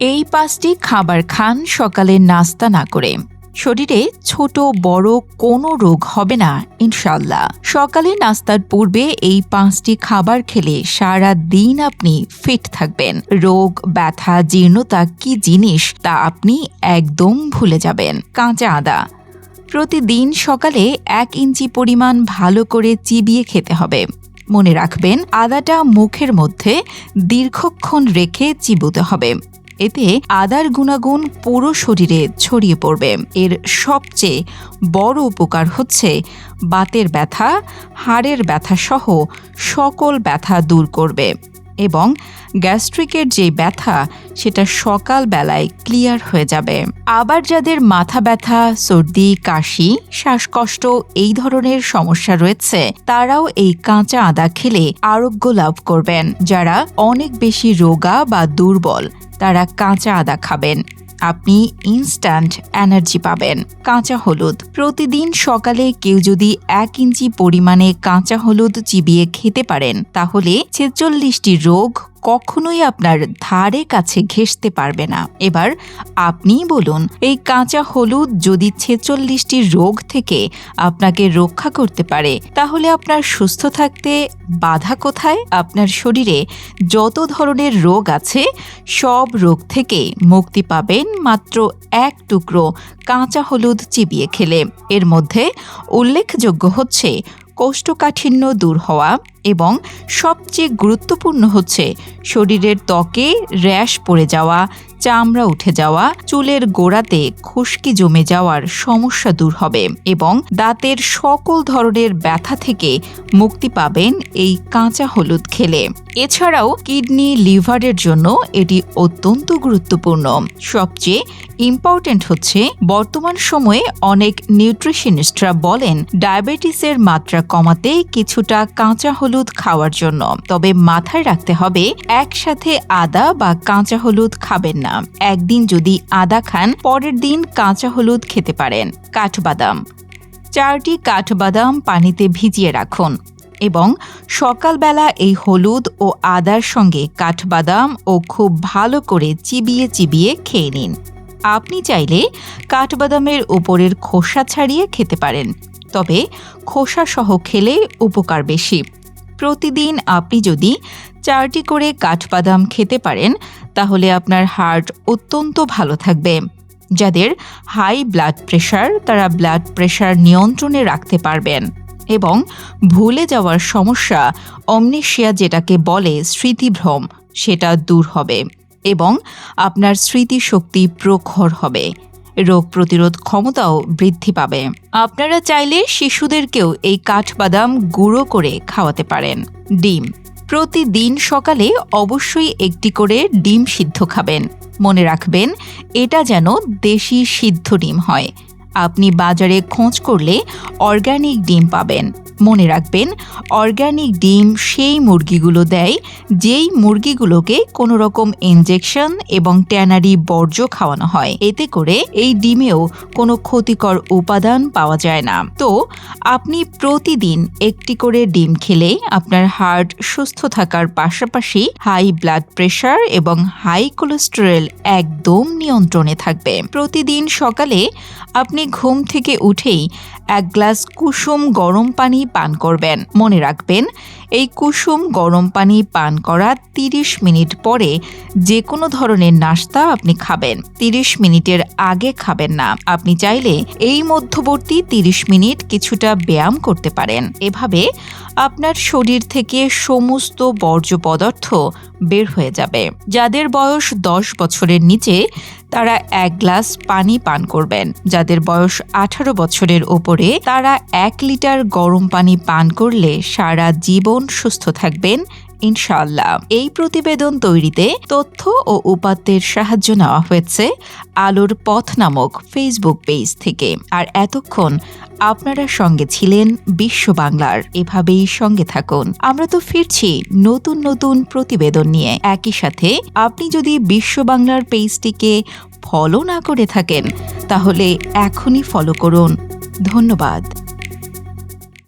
এই পাঁচটি খাবার খান সকালে নাস্তা না করে। শরীরে ছোট বড় কোনো রোগ হবে না ইনশাল্লাহ সকালে নাস্তার পূর্বে এই পাঁচটি খাবার খেলে সারা দিন আপনি ফিট থাকবেন। রোগ, ব্যথা, জীর্ণতা কি জিনিস তা আপনি একদম ভুলে যাবেন। কাঁচা আদা। প্রতিদিন সকালে এক ইঞ্চি পরিমাণ ভালো করে চিবিয়ে খেতে হবে। মনে রাখবেন, আদাটা মুখের মধ্যে দীর্ঘক্ষণ রেখে চিবুতে হবে। এতে আদার গুণাগুণ পুরো শরীরে ছড়িয়ে পড়বে। এর সবচেয়ে বড় উপকার হচ্ছে বাতের ব্যথা, হাড়ের ব্যথা সহ সকল ব্যথা দূর করবে এবং গ্যাস্ট্রিকের যে ব্যথা, সেটা সকাল বেলায় ক্লিয়ার হয়ে যাবে। আবার যাদের মাথা ব্যথা, সর্দি, কাশি, শ্বাসকষ্ট এই ধরনের সমস্যা রয়েছে, তারাও এই কাঁচা আদা খেলে আরোগ্য লাভ করবেন। যারা অনেক বেশি রোগা বা দুর্বল তারা কাঁচা আদা খাবেন। আপনি ইনস্ট্যান্ট এনার্জি পাবেন। কাঁচা হলুদ। প্রতিদিন সকালে কেউ যদি এক ইঞ্চি পরিমাণে কাঁচা হলুদ চিবিয়ে খেতে পারেন, তাহলে ছেচল্লিশটি রোগ কখনোই আপনার ধারে কাছে ঘেসতে পারবে না। এবার আপনি বলুন, এই কাঁচা হলুদ যদি ছেচল্লিশটি রোগ থেকে আপনাকে রক্ষা করতে পারে, তাহলে আপনার সুস্থ থাকতে বাধা কোথায়? আপনার শরীরে যত ধরনের রোগ আছে, সব রোগ থেকে মুক্তি পাবেন মাত্র এক টুকরো কাঁচা হলুদ চিবিয়ে খেলে। এর মধ্যে উল্লেখযোগ্য হচ্ছে কোষ্ঠকাঠিন্য দূর হওয়া এবং সবচেয়ে গুরুত্বপূর্ণ হচ্ছে শরীরের ত্বকে র্যাশ পড়ে যাওয়া, চামড়া উঠে যাওয়া, চুলের গোড়াতে খুশকি জমে যাওয়ার সমস্যা দূর হবে এবং দাঁতের সকল ধরনের ব্যথা থেকে মুক্তি পাবেন এই কাঁচা হলুদ খেলে। এছাড়াও কিডনি, লিভারের জন্য এটি অত্যন্ত গুরুত্বপূর্ণ। সবচেয়ে ইম্পর্টেন্ট হচ্ছে বর্তমান সময়ে অনেক নিউট্রিশনিস্টরা বলেন, ডায়াবেটিসের মাত্রা কমাতে কিছুটা কাঁচা হলুদ খাওয়ার জন্য। তবে মাথায় রাখতে হবে, একসাথে আদা বা কাঁচা হলুদ খাবেন না। একদিন যদি আদা খান, পরের দিন কাঁচা হলুদ খেতে পারেন। কাঠবাদাম। চারটি কাঠবাদাম পানিতে ভিজিয়ে রাখুন এবং সকালবেলা এই হলুদ ও আদার সঙ্গে কাঠবাদাম ও খুব ভালো করে চিবিয়ে চিবিয়ে খেয়ে নিন। আপনি চাইলে কাঠবাদামের উপরের খোসা ছাড়িয়ে খেতে পারেন, তবে খোসা সহ খেলে উপকার বেশি। প্রতিদিন আপনি যদি চারটি করে কাঠবাদাম খেতে পারেন, তাহলে আপনার হার্ট অত্যন্ত ভালো থাকবে। যাদের হাই ব্লাড প্রেশার, তারা ব্লাড প্রেশার নিয়ন্ত্রণে রাখতে পারবেন এবং ভুলে যাওয়ার সমস্যা, অমনেশিয়া যেটাকে বলে স্মৃতিভ্রম, সেটা দূর হবে এবং আপনার স্মৃতিশক্তি প্রখর হবে। রোগ প্রতিরোধ ক্ষমতাও বৃদ্ধি পাবে। আপনারা চাইলে শিশুদেরকেও এই কাঠবাদাম গুঁড়ো করে খাওয়াতে পারেন। ডিম। প্রতিদিন সকালে অবশ্যই একটি করে ডিম সিদ্ধ খাবেন। মনে রাখবেন, এটা যেন দেশি সিদ্ধ ডিম হয়। আপনি বাজারে খোঁজ করলে অর্গানিক ডিম পাবেন। মনে রাখবেন, অর্গানিক ডিম সেই মুরগিগুলো দেয়, যেই মুরগিগুলোকে কোনো রকম ইনজেকশন এবং ট্যানারি বর্জ্য খাওয়ানো হয়। এতে করে এই ডিমেও কোনো ক্ষতিকর উপাদান পাওয়া যায় না। তো আপনি প্রতিদিন একটি করে ডিম খেলে আপনার হার্ট সুস্থ থাকার পাশাপাশি হাই ব্লাড প্রেশার এবং হাই কোলেস্টেরল একদম নিয়ন্ত্রণে থাকবে। প্রতিদিন সকালে আপনি ঘুম থেকে উঠেই এক গ্লাস কুসুম গরম পানি পান করবেন। মনে রাখবেন, এই কুসুম গরম পানি পান করা তিরিশ মিনিট পরে যে কোনো ধরনের নাস্তা আপনি খাবেন। তিরিশ মিনিটের আগে খাবেন না। আপনি চাইলে এই মধ্যবর্তী তিরিশ মিনিট কিছুটা ব্যায়াম করতে পারেন। এভাবে আপনার শরীর থেকে সমস্ত বর্জ্য পদার্থ বের হয়ে যাবে। যাদের বয়স দশ বছরের নিচে তারা এক গ্লাস পানি পান করবেন। যাদের বয়স আঠারো বছরের ওপরে তারা এক লিটার গরম পানি পান করলে সারা জীবন সুস্থ থাকবেন ইনশাআল্লাহ। এই প্রতিবেদন তৈরিতে তথ্য ও উপাত্তের সাহায্য নেওয়া হয়েছে আলোর পথ নামক ফেসবুক পেজ থেকে। আর এতক্ষণ আপনারা সঙ্গে ছিলেন বিশ্ব বাংলার। এভাবেই সঙ্গে থাকুন। আমরা তো ফিরছি নতুন নতুন প্রতিবেদন নিয়ে। একই সাথে আপনি যদি বিশ্ব বাংলার পেজটিকে ফলো না করে থাকেন, তাহলে এখনই ফলো করুন। ধন্যবাদ।